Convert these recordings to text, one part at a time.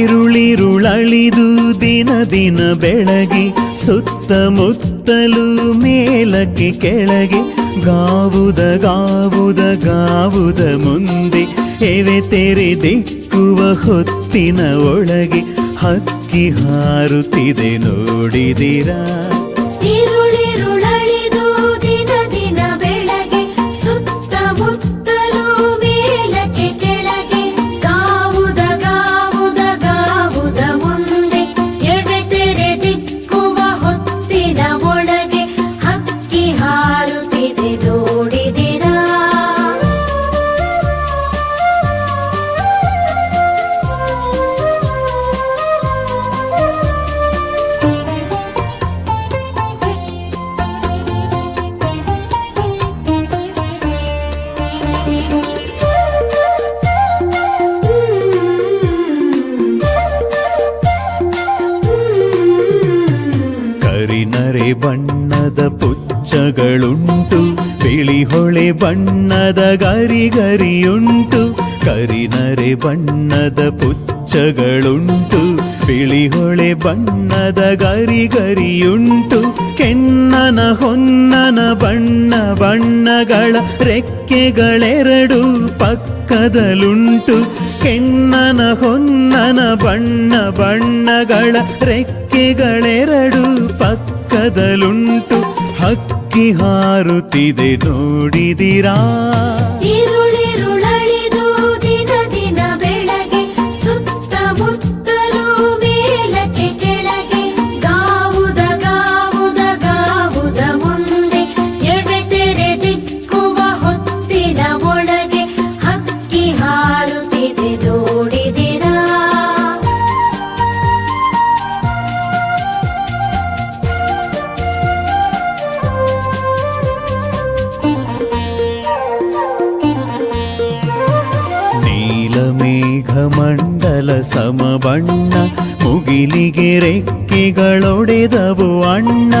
ഇരുളിരുളളിതു ದಿನ ದಿನ ಬೆಳಗಿ ಸುತ್ತಮುತ್ತಲು ಮೇಲಕ್ಕೆ ಕೆಳಗೆ ಗಾವುದ ಗಾವುದ ಗಾವುದ ಮುಂದೆ ಎವೆ ತೆರೆ ದಿಕ್ಕುವ ಹೊತ್ತಿನ ಒಳಗೆ ಹಕ್ಕಿ ಹಾರುತ್ತಿದೆ ನೋಡಿದಿರಾ ಕರಿನರೆ ಬಣ್ಣದ ಪುಚ್ಚಗಳುಂಟು, ಬಿಳಿ ಹೊಳೆ ಬಣ್ಣದ ಗರಿಗರಿಯುಂಟು ಕರಿನರೆ ಬಣ್ಣದ ಪುಚ್ಚಗಳುಂಟು, ಬಿಳಿ ಹೊಳೆ ಬಣ್ಣದ ಗರಿಗರಿಯುಂಟು, ಕೆನ್ನನ ಹೊನ್ನನ ಬಣ್ಣ ಬಣ್ಣಗಳ ರೆಕ್ಕೆಗಳೆರಡು ಪಕ್ಕದಲುಂಟು, ಕೆನ್ನನ ಹೊನ್ನನ ಬಣ್ಣ ಬಣ್ಣಗಳ ರೆಕ್ಕೆಗಳೆರಡು ಪಕ್ಕದಲುಂಟು ಹಕ್ಕಿ ಹಾರುತ್ತಿದೆ ನೋಡಿದಿರಾ? ಮಂಡಲ ಸಮಬಣ್ಣ, ಮುಗಿಲಿಗೆ ರೆಕ್ಕೆಗಳೊಡೆದವು ಅಣ್ಣ.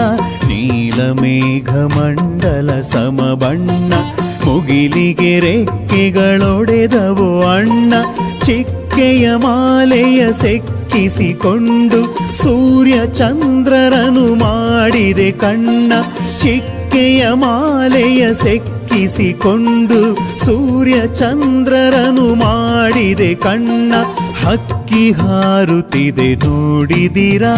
ನೀಲಮೇಘ ಮಂಡಲ ಸಮಬಣ್ಣ, ಮುಗಿಲಿಗೆ ರೆಕ್ಕೆಗಳೊಡೆದವು ಅಣ್ಣ. ಚಿಕ್ಕೆಯ ಮಾಲೆಯ ಸೆಕ್ಕಿಸಿಕೊಂಡು ಸೂರ್ಯ ಚಂದ್ರರನು ಮಾಡಿದೆ ಕಣ್ಣ. ಚಿಕ್ಕೆಯ ಮಾಲೆಯ ಸೆಕ್ಕಿಸಿಕೊಂಡು ಸೂರ್ಯ ಚಂದ್ರರನು ಮಾಡಿದೆ ಕಣ್ಣ ಹಕ್ಕಿ ಹಾರುತ್ತಿದೆ ನೋಡಿದಿರಾ?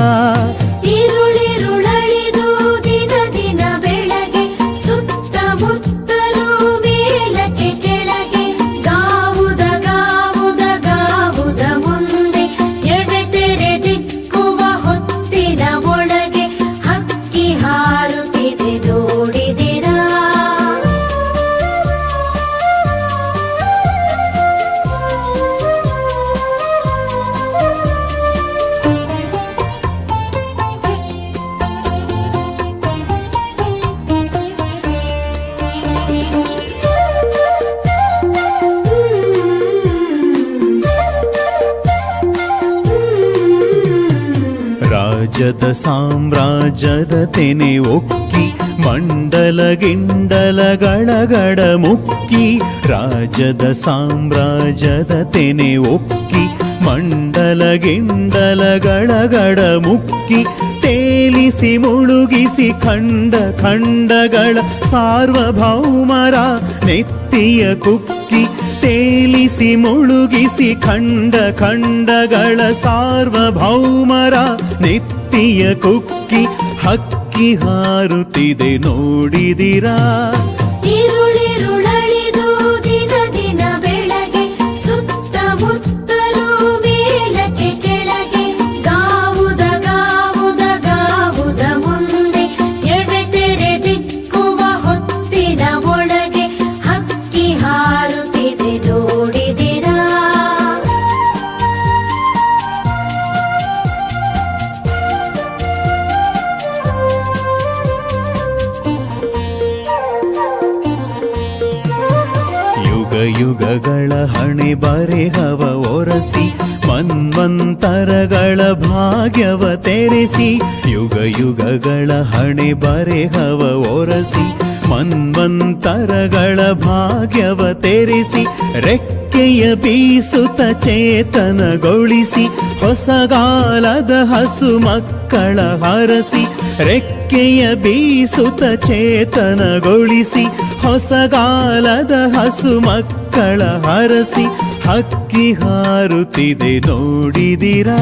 ರಾಜದ ಸಾಮ್ರಾಜ್ಯದ ತೆನೆ ಒಕ್ಕಿ, ಮಂಡಲ ಗಿಂಡಲಗಳಗಡ ಮುಕ್ಕಿ ರಾಜದ ಸಾಮ್ರಾಜ್ಯದ ತೆನೆ ಒಕ್ಕಿ, ಮಂಡಲ ಗಿಂಡಲಗಳಗಡ ಮುಕ್ಕಿ, ತೇಲಿಸಿ ಮುಳುಗಿಸಿ ಖಂಡ ಖಂಡಗಳ ಸಾರ್ವಭೌಮರ ನೆತ್ತಿಯ ಕುಕ್ಕಿ, ತೇಲಿಸಿ ಮುಳುಗಿಸಿ ಖಂಡ ಖಂಡಗಳ ಸಾರ್ವಭೌಮರ ನೆತ್ತಿಯ ಕುಕ್ಕಿ ಹಕ್ಕಿ ಹಾರುತ್ತಿದೆ ನೋಡಿದಿರಾ? ಯುಗಗಳ ಹಣೆ ಬರೆಹವ ಒರಸಿ, ಮನ್ವಂತರಗಳ ಭಾಗ್ಯವ ತೆರೆಸಿ, ಯುಗ ಯುಗಗಳ ಹಣೆ ಬರೆಹವ ಒರಸಿ, ಮನ್ವಂತರಗಳ ಭಾಗ್ಯವ ತೆರೆಸಿ, ರೆಕ್ಕೆ ರೆಕ್ಕೆಯ ಬೀಸುತ ಚೇತನಗೊಳಿಸಿ ಹೊಸಗಾಲದ ಹಸು ಮಕ್ಕಳ ಹರಸಿ, ರೆಕ್ಕೆಯ ಬೀಸುತ ಚೇತನಗೊಳಿಸಿ ಹೊಸಗಾಲದ ಹಸು ಮಕ್ಕಳ ಹರಸಿ, ಹಕ್ಕಿ ಹಾರುತ್ತಿದೆ ನೋಡಿದಿರಾ?